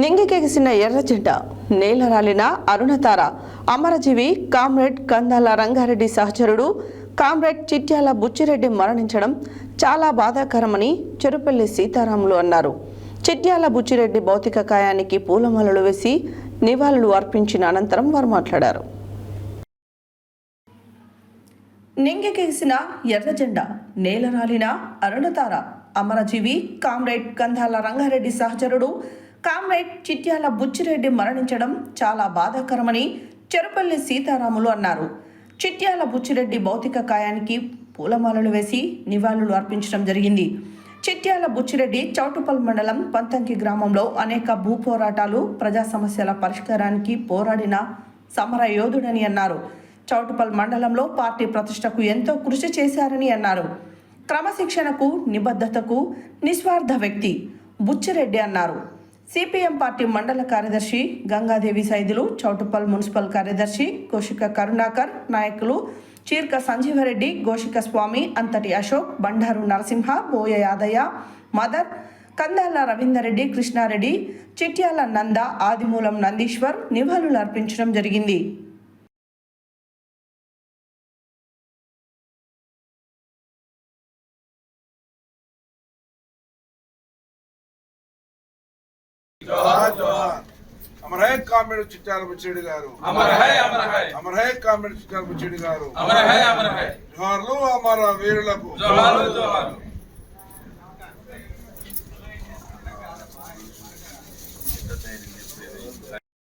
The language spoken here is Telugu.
నింగికెగిసిన ఎర్రజెండ నేలరాలిన అరుణతార అమరజీవి కామ్రేడ్ కందాల రంగారెడ్డి సహచరుడు కామ్రేడ్ చిట్యాల బుచ్చిరెడ్డి మరణించడం చాలా బాధాకరమని చెరుపల్లి సీతారాములు అన్నారు. చిట్యాల బుచ్చిరెడ్డి భౌతిక కాయానికి పూలమాలలు వేసి నివాళులు అర్పించిన అనంతరం వారు మాట్లాడారు. నింగికేసిన ఎర్రజెండ నేలరాలిన అరుణతార అమరజీవి కామ్రేడ్ కంధాల రంగారెడ్డి సహచరుడు కామ్రేడ్ చిట్యాల బుచ్చిరెడ్డి మరణించడం చాలా బాధాకరమని చెరుపల్లి సీతారాములు అన్నారు. చిట్యాల బుచ్చిరెడ్డి భౌతిక కాయానికి పూలమాలలు వేసి నివాళులు అర్పించడం జరిగింది. చిట్యాల బుచ్చిరెడ్డి చౌటుపల్ మండలం పంతంకి గ్రామంలో అనేక భూ పోరాటాలు ప్రజా సమస్యల పరిష్కారానికి పోరాడిన సమర యోధుడని అన్నారు. చౌటుపల్ మండలంలో పార్టీ ప్రతిష్టకు ఎంతో కృషి చేశారని అన్నారు. క్రమశిక్షణకు నిబద్ధతకు నిస్వార్థ వ్యక్తి బుచ్చిరెడ్డి అన్నారు. సిపిఎం పార్టీ మండల కార్యదర్శి గంగాదేవి సైదులు చౌటుపల్ మున్సిపల్ కార్యదర్శి కోషిక కరుణాకర్ నాయకులు చీర్క సంజీవరెడ్డి గోషిక స్వామి అంతటి అశోక్ బండారు నరసింహ బోయ యాదయ్య మదర్ కందాల రవీందర్రెడ్డి కృష్ణారెడ్డి చిట్యాల నంద ఆదిమూలం నందీశ్వర్ నివాళులు అర్పించడం జరిగింది. జోహార్ అమర్ హై కామ్రేడ్ చిట్టాల బుచ్చిరెడ్డి గారు. అమర్ హై అమర్ హై అమర్ హై కామ్రేడ్ చిట్టాల బుచ్చిరెడ్డి గారు. అమర్ హై అమర్ హై జోహార్లు అమర వీరులకు. జోహార్లు జోహార్లు.